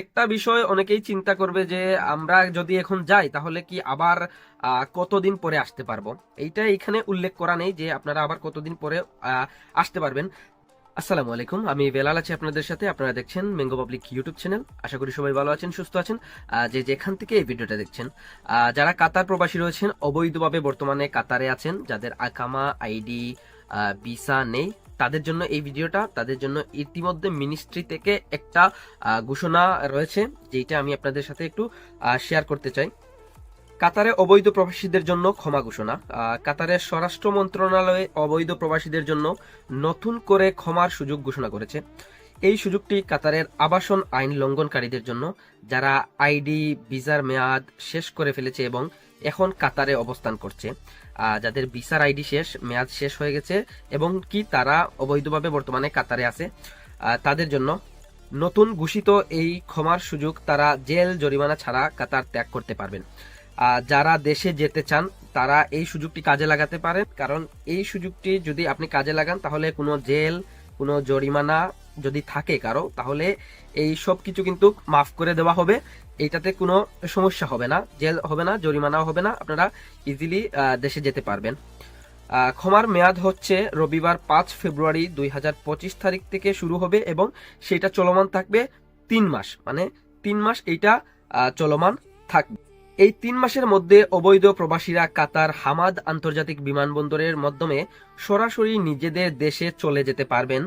একটা বিষয় অনেকেই চিন্তা করবে যে আমরা যদি এখন যাই, তাহলে কি আবার কতদিন পরে আসতে পারব? এইটা এখানে উল্লেখ করা নেই যে আপনারা আবার কতদিন পরে আসতে পারবেন। আসসালামু আলাইকুম, আমি বেলাল আছি আপনাদের সাথে। আপনারা দেখছেন মেঙ্গো পাবলিক ইউটিউব চ্যানেল। আশা করি সবাই ভালো আছেন, সুস্থ আছেন। যে যেখান থেকে এই ভিডিওটা দেখছেন যারা কাতার প্রবাসী রয়েছেন, অবৈধভাবে বর্তমানে কাতারে আছেন, যাদের আকামা আইডি ভিসা নেই তাদের জন্য এই ভিডিওটা, তাদের জন্য ইতিমধ্যে মিনিস্ট্রি থেকে একটা ঘোষণা রয়েছে যেটা আমি আপনাদের সাথে একটু শেয়ার করতে চাই। কাতারে অবৈধ প্রবাসীদের জন্য ক্ষমা ঘোষণা কাতারের স্বরাষ্ট্র মন্ত্রণালয়ে অবৈধ প্রবাসীদের জন্য নতুন করে ক্ষমার সুযোগ ঘোষণা করেছে। এই সুযোগটি কাতারের আবাসন আইন লঙ্ঘনকারীদের জন্য, যারা আইডি, ভিসার মেয়াদ শেষ করে ফেলেছে এবং এখন কাতারে অবস্থান করছে। যাদের ভিসার আইডি শেষ, মেয়াদ শেষ হয়ে গেছে এবং কি তারা অবৈধভাবে বর্তমানে কাতারে আছে তাদের জন্য নতুন ঘোষিত এই ক্ষমার সুযোগ তারা জেল জরিমানা ছাড়া কাতার ত্যাগ করতে পারবেন। যারা দেশে যেতে চান, তারা এই সুযোগটি কাজে লাগাতে পারেন। কারণ এই সুযোগটি যদি আপনি কাজে লাগান, তাহলে কোনো জেল, কোনো জরিমানা যদি থাকে কারও, তাহলে এই সব কিছু কিন্তু মাফ করে দেওয়া হবে। এইটাতে কোনো সমস্যা হবে না, জেল হবে না, জরিমানাও হবে না, আপনারা ইজিলি দেশে যেতে পারবেন। ক্ষমার মেয়াদ হচ্ছে রবিবার পাঁচ ফেব্রুয়ারি দুই হাজার পঁচিশ তারিখ থেকে শুরু হবে এবং সেটা চলমান থাকবে তিন মাস। মানে তিন মাস এইটা চলমান থাকবে। এই তিন মাসের মধ্যে অবৈধ প্রবাসীরা কাতার হামাদ আন্তর্জাতিক বিমানবন্দরের মাধ্যমে সরাসরি নিজেদের দেশে চলে যেতে পারবেন।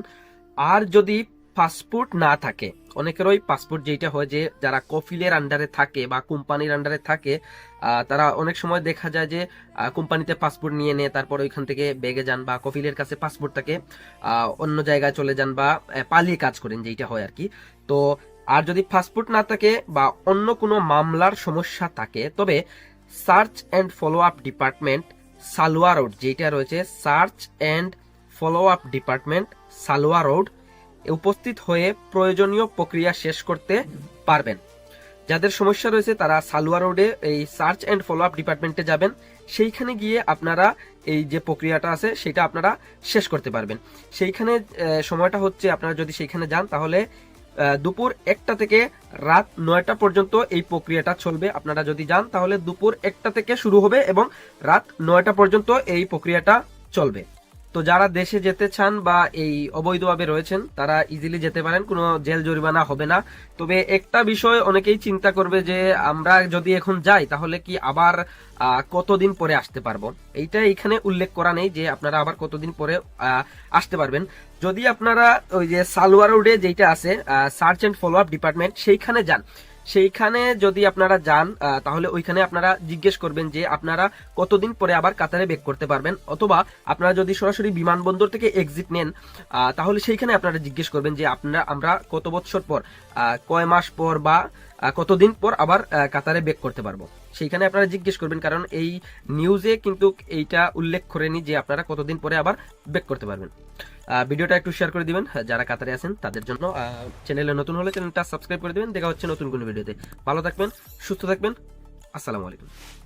আর যদি পাসপোর্ট না থাকে অনেকেরই পাসপোর্ট যেটা হয় যে যারা কফিলের আন্ডারে থাকে বা কোম্পানির আন্ডারে থাকে তারা অনেক সময় দেখা যায় যে কোম্পানিতে পাসপোর্ট নিয়ে নেয়, তারপর ওইখান থেকে বেগে যান বা কফিলের কাছে পাসপোর্ট থাকে অন্য জায়গায় চলে যান বা পালিয়ে কাজ করেন যেটা হয় আর কি। তো আর যদি পাসপোর্ট না থাকে বা অন্য কোনো মামলার সমস্যা থাকে, তবে search and follow up department সালোয়া road যেটা রয়েছে search and follow up department সালোয়া road উপস্থিত হয়ে প্রয়োজনীয় প্রক্রিয়া শেষ করতে পারবেন। যাদের সমস্যা রয়েছে, তারা সালোয়া রোডে এই সার্চ অ্যান্ড ফলো আপ ডিপার্টমেন্টে যাবেন। সেইখানে গিয়ে আপনারা এই যে প্রক্রিয়াটা আছে, সেটা আপনারা শেষ করতে পারবেন। সেইখানে সময়টা হচ্ছে আপনারা যদি সেইখানে যান, তাহলে দুপুর একটা থেকে রাত নয়টা পর্যন্ত এই প্রক্রিয়াটা চলবে। আপনারা যদি যান, তাহলে দুপুর একটা থেকে শুরু হবে এবং রাত নয়টা পর্যন্ত এই প্রক্রিয়াটা চলবে। তো যারা দেশে যেতে চান বা এই অবৈধভাবে রয়েছেন, তারা ইজিলি যেতে পারেন, কোনো জেল জরিমানা হবে না। তবে একটা বিষয় অনেকেই চিন্তা করবে যে, আমরা যদি এখন যাই, তাহলে কি আবার কতদিন পরে আসতে পারব? এইটা এখানে উল্লেখ করা নেই যে আপনারা আবার কতদিন পরে আসতে পারবেন। যদি আপনারা ওই যে সালোয়ার রোডে যেটা আছে search and follow up department সেইখানে যান। সেইখানে যদি আপনারা যান তাহলে ওইখানে আপনারা জিজ্ঞেস করবেন যে আপনারা কতদিন পরে আবার কাতারে বেক করতে পারবেন, অথবা আপনারা যদি সরাসরি বিমানবন্দর থেকে এক্সিট নেন তাহলে সেইখানে আপনারা জিজ্ঞেস করবেন যে আপনারা, আমরা কত বছর পর কয় মাস পর বা কতদিন পর আবার কাতারে বেক করতে পারব। সেইখানে আপনারা জিজ্ঞেস করবেন, কারণ এই নিউজে কিন্তু এইটা উল্লেখ করেনি যে আপনারা কতদিন পরে আবার বেক করতে পারবেন। ভিডিওটা একটু শেয়ার করে দিবেন যারা কাতারে আছেন, তাদের জন্য। চ্যানেলে নতুন হলে চ্যানেলটা সাবস্ক্রাইব করে দিবেন, দেখা হচ্ছে নতুন কোনো ভিডিওতে। ভালো থাকবেন, সুস্থ থাকবেন, আসসালামু আলাইকুম।